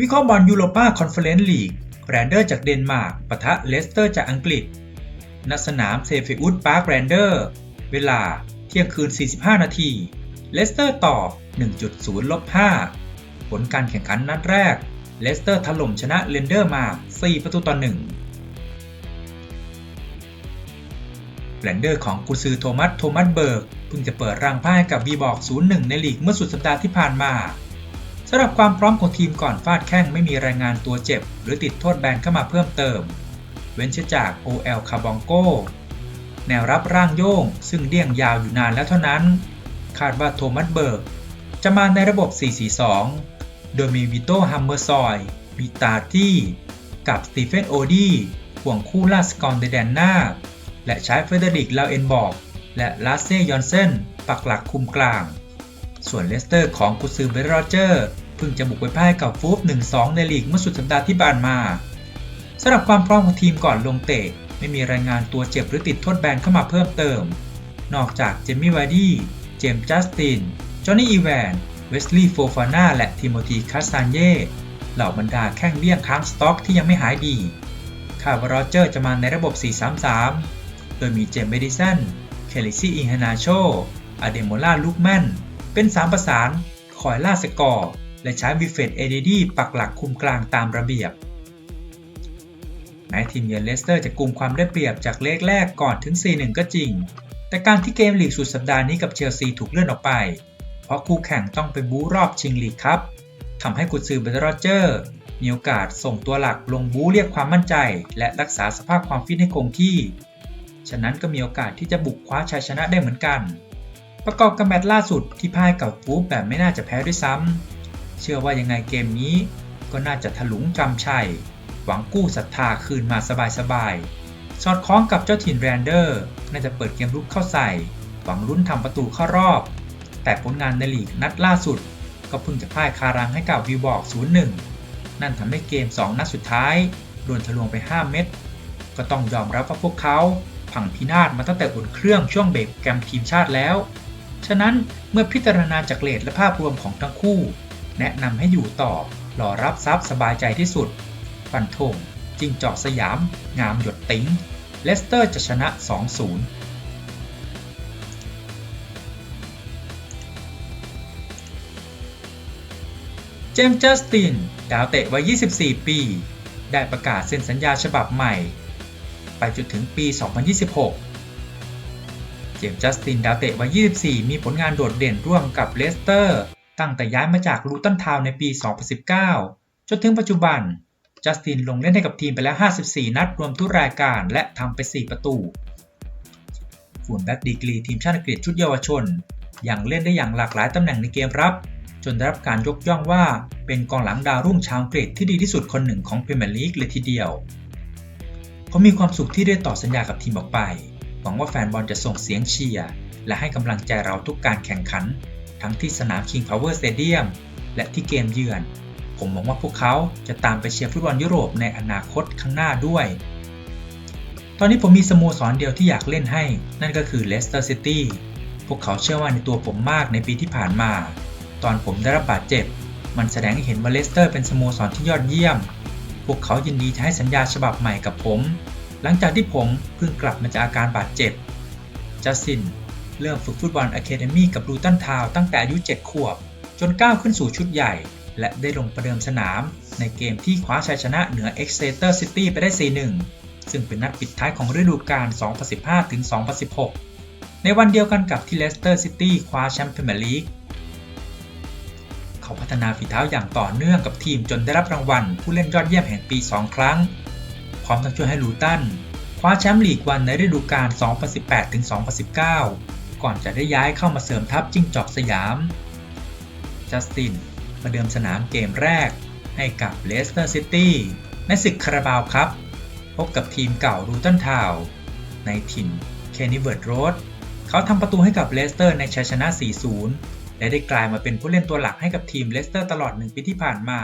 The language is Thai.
วิเคราะห์บอลยูโรปาคอนเฟอเรนซ์ลีกแรนเดอร์จากเดนมาร์กปะทะเลสเตอร์จากอังกฤษณสนามเซฟิอุดพาร์คแรนเดอร์ เวลาเที่ยงคืน 45 นาที เลสเตอร์ต่อ 1.0ลบ5ผลการแข่งขันนัดแรก เลสเตอร์ถล่มชนะเรนเดอร์มา 4 ประตูต่อ 1แรนเดอร์ของกุซือโทมัส โทมัสเบิร์ก เพิ่งจะเปิดรังพ่ายกับวีบอก 0-1 ในลีกเมื่อสุดสัปดาห์ที่ผ่านมา สำหรับความพร้อมของทีมก่อนฟาดแข้งไม่มีรายงานตัวเจ็บ หรือติดโทษแบนเข้ามาเพิ่มเติม เว้นเสียจาก OL คาบองโกแนวรับร่างโย่งซึ่งเดี่ยงยาวอยู่นานแล้วเท่านั้น คาดว่าโทมัสเบิร์ก จะมาในระบบ 4-4-2 โดยมีวิโต้ฮัมเมอร์ซอย มีตาตี้ กับสตีเฟนโอดีห่วงคู่ลาสกอนเดแดนหน้า และใช้เฟเดริกลาเอนบอก และลาเซยอนเซนปักหลักคุมกลาง ส่วนเลสเตอร์ของกุซือเบรโรเจอร์ พิ่งจะบุกไปพ่ายกับฟูฟ1-2 ในลีกเมื่อสุดสัปดาห์ที่ผ่านมาสำหรับความพร้อมของทีมก่อนลงเตะ ไม่มีรายงานตัวเจ็บหรือติดโทษแบนเข้ามาเพิ่มเติม นอกจากเจมี่วาร์ดี้เจมส์จัสติน จอห์นนี่อีแวนเวสลีย์โฟฟาน่าและทิโมธีคาสซานเย่เหล่าบรรดาแข้งเบี้ยงค้างสต็อกที่ยังไม่หายดีคาร์วารเจอร์จะมาในระบบ 4-3-3 โดยมีเจมส์เบดิสัน เคลิซี่อินฮานาโชอเดโมล่าลูกแมนเป็นสามประสานคอยล่าสกอร์ และใช้วิเฟตเอเดดีปักหลักคุมกลางตามระเบียบแม้ทีมเยือนเลสเตอร์จะกุมความได้เปรียบจากเลขแรกก่อนถึง 4-1 ก็จริง แต่การที่เกมลีกสุดสัปดาห์นี้กับเชลซีถูกเลื่อนออกไป เพราะคู่แข่งต้องไปบู๊รอบชิงลีกครับทำให้กุซือเบเทอร์โรเจอร์มีโอกาสส่งตัวหลักลงบู๊เรียกความมั่นใจ และรักษาสภาพความฟิตให้คงที่ ฉะนั้นก็มีโอกาสที่จะบุกคว้าชัยชนะได้เหมือนกัน ประกอบกับแมตช์ล่าสุดที่พ่ายกับฟูฟแบบไม่น่าจะแพ้ด้วยซ้ำ เชื่อว่ายังไงเกมนี้ก็น่าจะถลุงกำชัย หวังกู้ศรัทธาคืนมาสบายๆ สอดคล้องกับเจ้าถิ่นแรนเดอร์ น่าจะเปิดเกมรุกเข้าใส่ หวังลุ้นทำประตูเข้ารอบ แต่ผลงานในลีกนัดล่าสุด ก็เพิ่งจะพ่ายคารังให้กับวิวบอก 0-1 นั่นทำให้เกม 2 นัดสุดท้ายโดนทะลวงไป 5 เม็ดก็ต้องยอมรับว่าพวกเขาพังพินาศมาตั้งแต่อุ่นเครื่องช่วงเบรกแกมทีมชาติแล้ว ฉะนั้นเมื่อพิจารณาจากเลทและภาพรวมของทั้งคู่ แนะนำให้อยู่ต่อรอรับทรัพย์สบายใจที่สุด ฟันธงจิงจอกสยาม งามหยดติ้ง เลสเตอร์จะชนะ 2-0เจมส์จัสติน ดาวเตะวัย 24 ปี ได้ประกาศเซ็นสัญญาฉบับใหม่ ไปจนถึงปี 2026 เจมส์จัสติน ดาวเตะวัย 24 มีผลงานโดดเด่นร่วมกับเลสเตอร์ ตั้งแต่ย้ายมาจากลูตันทาวในปี 2019 จนถึงปัจจุบัน จัสตินลงเล่นให้กับทีมไปแล้ว 54 นัดรวมทุกรายการและทำไป 4 ประตูฝุ่นแบ็กดีกรีทีมชาติอังกฤษชุดเยาวชน ยังเล่นได้อย่างหลากหลายตำแหน่งในเกมรับ จนได้รับการยกย่องว่าเป็นกองหลังดาวรุ่งชาวอังกฤษที่ดีที่สุดคนหนึ่งของพรีเมียร์ลีกเลยทีเดียวผมมีความสุขที่ได้ต่อสัญญากับทีมออกไป หวังว่าแฟนบอลจะส่งเสียงเชียร์และให้กำลังใจเราทุกการแข่งขัน ทั้งที่สนาม King Power Stadium และที่เกมเยือน ผมหวังว่าพวกเขาจะตามไปเชียร์ฟุตบอลยุโรปในอนาคตข้างหน้าด้วย ตอนนี้ผมมีสโมสรเดียวที่อยากเล่นให้ นั่นก็คือเลสเตอร์ซิตี้ พวกเขาเชื่อว่าในตัวผมมากในปีที่ผ่านมา ตอนผมได้รับบาดเจ็บ มันแสดงให้เห็นว่าเลสเตอร์เป็นสโมสรที่ยอดเยี่ยม พวกเขายินดีจะให้สัญญาฉบับใหม่กับผม หลังจากที่ผมเพิ่งกลับมาจากอาการบาดเจ็บจัสซิน เริ่มฝึกฟุตบอลอะคาเดมี่กับลูตันทาวตั้งแต่อายุ 7 ขวบ จนก้าวขึ้นสู่ชุดใหญ่ และได้ลงประเดิมสนาม ในเกมที่คว้าชัยชนะเหนือ Exeter City ไปได้ 4-1 ซึ่งเป็นนัดปิดท้ายของฤดูกาล 2015-2016 ในวันเดียวกันกับที่เลสเตอร์ซิตี้คว้าแชมป์พรีเมียร์ลีกเขาพัฒนาฝีเท้าอย่างต่อเนื่องกับทีมจนได้รับรางวัล ผู้เล่นยอดเยี่ยมแห่งปี 2 ครั้ง พร้อมทั้งช่วยให้ลูตันคว้าแชมป์ลีกวันในฤดูกาล 2018-2019 ก่อนจะได้ย้ายเข้ามาเสริมทัพจิ้งจอกสยาม จัสตินมาเดิมสนามเกมแรกให้กับเลสเตอร์ซิตี้ในศึกคาราบาวครับ พบกับทีมเก่ารูตันทาวในถิ่นเคนิเวิร์ดโรดเขาทำประตูให้กับเลสเตอร์ในชัยชนะ 4-0 และได้กลายมาเป็นผู้เล่นตัวหลักให้กับทีมเลสเตอร์ตลอดหนึ่งปีที่ผ่านมา